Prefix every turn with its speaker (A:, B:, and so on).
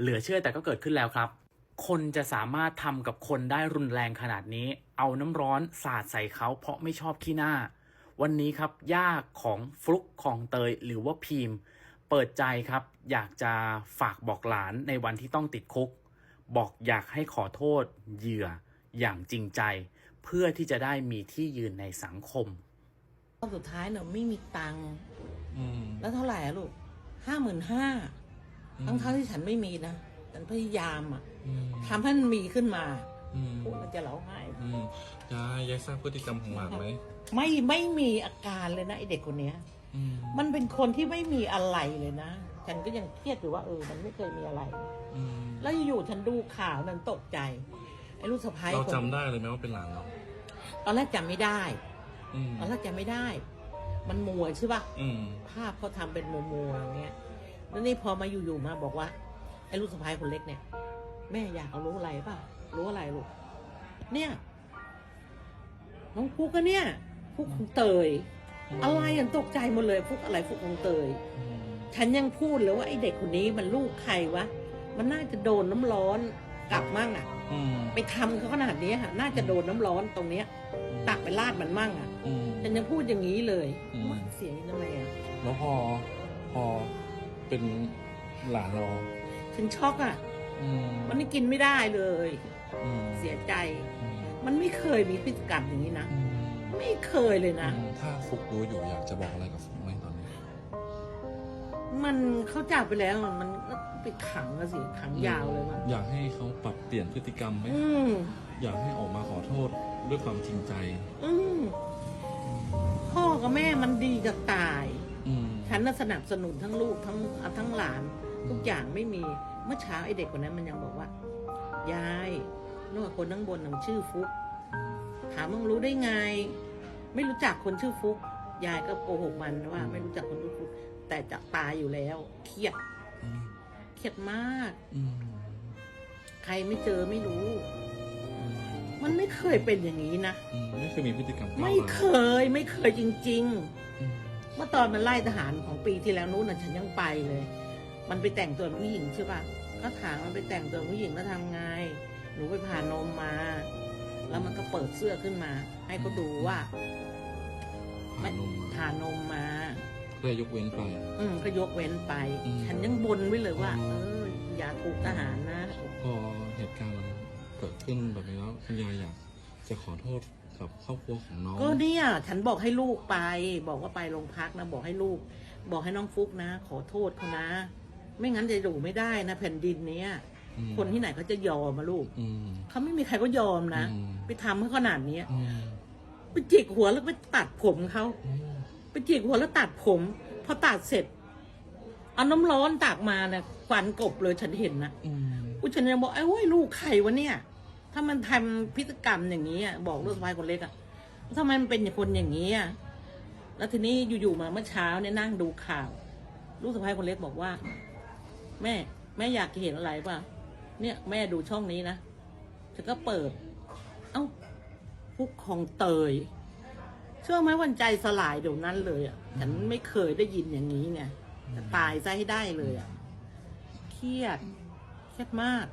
A: เหลือเชื่อแต่ก็เกิดขึ้นแล้วครับ คนจะสามารถทำกับคนได้รุนแรงขนาดนี้ เอาน้ำร้อนสาดใส่เขาเพราะไม่ชอบขี้หน้า วันนี้ครับย่าของฟลุกของเตยหรือว่าพีม เปิดใจครับ อยากจะฝากบอกหลานในวันที่ต้องติดคุก บอกอยากให้ขอโทษ เหยื่ออย่างจริงใจ เพื่อที่จะได้มีที่ยืนในสังคม
B: รอบสุดท้ายเนี่ยไม่มีตังค์
C: อืม
B: แล้วเท่าไหร่อะลูกห้าหมื่นห้า
C: อืม
B: ทั้งทั้งๆที่ฉันไม่มีนะฉันพยายามอะ
C: อืม
B: ทำให้มันมีขึ้นมา
C: อืม
B: พูดแล้วจะร้องไห้
C: อืมยายยายทราบพฤติกรรมของหลานไหม
B: ไม่ไม่มีอาการเลยนะไอเด็กคนเนี้ย
C: อืม
B: มันเป็นคนที่ไม่มีอะไรเลยนะ ฉันก็ยังเครียดอยู่ว่าเออ มันไม่เคยมีอะไร
C: อืม
B: แล้วอยู่ๆฉันดูข่าวนั้นตกใจ ไอ้ลูกสะพ้าย
C: เรา
B: คน
C: จำได้เลยไหมว่าเป็นหลานเรา
B: ตอนแรกจำไม่ได้
C: อืม
B: ตอนแรกจำไม่ได้ มันมัวใช่ปะ
C: อืม
B: ภาพเขาทำเป็นมัวมัวๆอย่างเงี้ย แล้วนี่พอมาอยู่ๆมาบอกว่า ไอ้ลูกสะพ้ายคนเล็กเนี่ย แม่อยากเอารู้อะไรป่ะรู้อะไรลูกเนี่ยน้องฟุกก็เนี่ยฟุกของเตย อะไรอะตกใจหมดเลยฟุกอะไรฟุกของเตย
C: อืม
B: ฉันยังพูดเลยว่าไอ้เด็กคนนี้มันลูกใครวะมันน่าจะโดนน้ำร้อนกลับมั่งอะ
C: อืม
B: ไปทำเขาขนาดนี้ค่ะน่าจะโดนน้ำร้อนตรงเนี้ย ตักไปลาดมันมั่งอะ
C: อืม
B: ฉันยังพูดอย่างนี้เลย
C: อืม
B: มันเสียงทำไมอะ
C: แล้วพอพอ เป็นหลานเรา
B: ฉันช็อกอะ
C: อืม
B: มันนี่กินไม่ได้เลย
C: อืม
B: เสียใจ
C: อืม
B: มันไม่เคยมีพฤติกรรมอย่างนี้นะ
C: อืม
B: ไม่เคยเลยนะ
C: อืมถ้าฟุกรู้อยู่อยากจะบอกอะไรกับฟุกไหมตอนนี้
B: มันเขาจากไปแล้วมันมันก็ไปขังอะสิ ขังยาวเลยมัน
C: อยากให้เขาปรับเปลี่ยนพฤติกรรมไหม
B: อืม
C: อยากให้ออกมาขอโทษด้วยความจริงใจ
B: อืมพ่อกับแม่มันดีจะตาย
C: อืม
B: ฉันน่ะสนับสนุนทั้งลูกทั้งทั้งหลาน ทุกอย่างไม่มีเมื่อเช้าไอเด็กคนนั้นมันยังบอกว่ายายนู่นคนข้างบนน่ะมันชื่อฟุกถามมึงรู้ได้ไง ไม่รู้จักคนชื่อฟุกยายก็โกหกมันว่า ไม่รู้จักคนชื่อฟุกแต่จะตายอยู่แล้ว เครียด
C: อืม
B: เครียดมาก
C: อืม
B: ใครไม่เจอไม่รู้
C: อืม
B: มันไม่เคยเป็นอย่างนี้นะ
C: อืมไม่เคยมีพฤติกรรมก้าว
B: ไม่
C: ร้าว
B: เคย ไม่เคยจริง
C: อืม
B: ๆ เมื่อตอนมันไล่ทหารของปีที่แล้วนู้นน่ะฉันยังไปเลย มันไปแต่งตัวเป็นผู้หญิงใช่ปะก็ถามมันไปแต่งตัวเป็นผู้หญิงแล้วทำไง หนูไปผ่านมมา แล้วมันก็เปิดเสื้อขึ้นมา ให้เขาดูว่า
C: ผ่านนม
B: ผ่านมมา
C: เพื่อยกเว้นไป
B: อืมก็ยกเว้นไป
C: อืม
B: ฉันยังบนไว้เลยว่า
C: อื
B: เอ
C: ม
B: ออย่าถูกทหารนะ
C: พอเหตุการณ์มันเกิดขึ้นแบบนี้แล้วคุณยายอยากจะขอโทษ กับครอบครัวของน้อง
B: ก็เนี่ยฉันบอกให้ลูกไป บอกว่าไปโรงพักนะ บอกให้ลูก บอกให้น้องฟุกนะ ขอโทษเขานะ ไม่งั้นจะอยู่ไม่ได้นะแผ่นดินเนี้ย
C: อืม
B: คนที่ไหนเขาจะยอมมาลูก
C: อืม
B: เขาไม่มีใครก็ยอมนะ
C: อืม
B: ไปทำให้ขนาดนี้
C: อืม
B: ไปจิกหัวแล้วไปตัดผมเขา
C: อืม
B: ไปจิกหัวแล้วตัดผมพอตัดเสร็จเอาน้ำร้อนตักมาเนี่ยควันกบเลยฉันเห็นนะ
C: อืม
B: กูฉันยังบอกไอ้โว้ยลูกใครวะเนี่ย ถ้ามันทำพฤติกรรมอย่างนี้อะบอกลูกสะพ้ายคนเล็กอะทำไมมันเป็นคนอย่างนี้อะแล้วทีนี้อยู่ๆมาเมื่อเช้าเนี่ยนั่งดูข่าว ลูกสะพ้ายคนเล็กบอกว่า แม่ แม่อยากเห็นอะไรป่ะเนี่ยแม่ดูช่องนี้นะฉันก็เปิด เอ้าพุกของเตย เชื่อไหมวันใจสลายเดี๋ยวนั้นเลยอะฉันไม่เคยได้ยินอย่างนี้ไงตายซะให้ได้เลยอะเครียดเครียดมาก